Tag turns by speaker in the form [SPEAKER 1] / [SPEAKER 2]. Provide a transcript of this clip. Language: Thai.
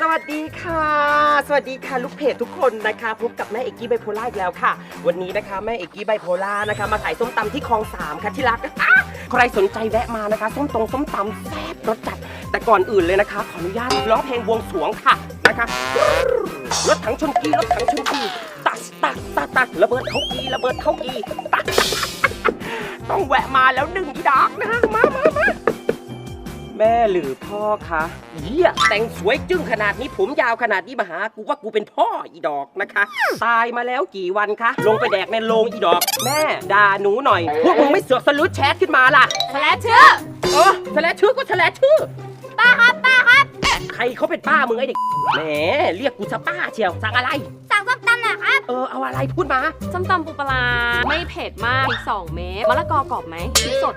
[SPEAKER 1] สวัสดีค่ะ สวัสดีค่ะลูกเพจทุกคนนะคะพบกับแม่เอกกี้ไบโพล่าอีกแล้วค่ะ วันนี้นะคะแม่เอกกี้ไบโพล่านะคะ มาขายส้มตำที่คลองสามค่ะที่รักอะใครสนใจแวะมานะคะ ส้มตรงส้มตำแซ่บรสจัด แต่ก่อนอื่นเลยนะคะ ขออนุญาตร้องเพลงบวงสรวงค่ะนะคะรถถังชนกีรถถังชนกีตัดตัดตัดตัดระเบิดเข้ากีระเบิดเข้ากีตัดต้ องแวะมาแล้วหนึ่งอีดอกนะคะมามามาแม่หรือพ่อคะเยี่ยแต่งสวยจึ้งขนาดนี้ผมยาวขนาดนี้มาหากูว่ากูเป็นพ่ออีดอกนะคะ ตายมาแล้วกี่วันคะ ลงไปแดกในโรงอีดอก แม่ด่าหนูหน่อย พวกมึงไม่เสือกสลุดแชทขึ้นมาล่ะ
[SPEAKER 2] แสลชชื่อ
[SPEAKER 1] เออแฉลชื่อก็แฉลชื่อ
[SPEAKER 2] ป้าครับป้าครับ
[SPEAKER 1] ใคร เขาเป็นป้ามึงไอเด็กแหมเรียกกูซะป้าเชียวสั่งอะไร
[SPEAKER 2] สั่งส้มตำหน่อยครับ
[SPEAKER 1] เออเอาอะไรพูดมา
[SPEAKER 3] ส้มตำปูปลาร้าไม่เผ็ดมากพริกสองเม็ดมะละกอกรอบไหมพริกสด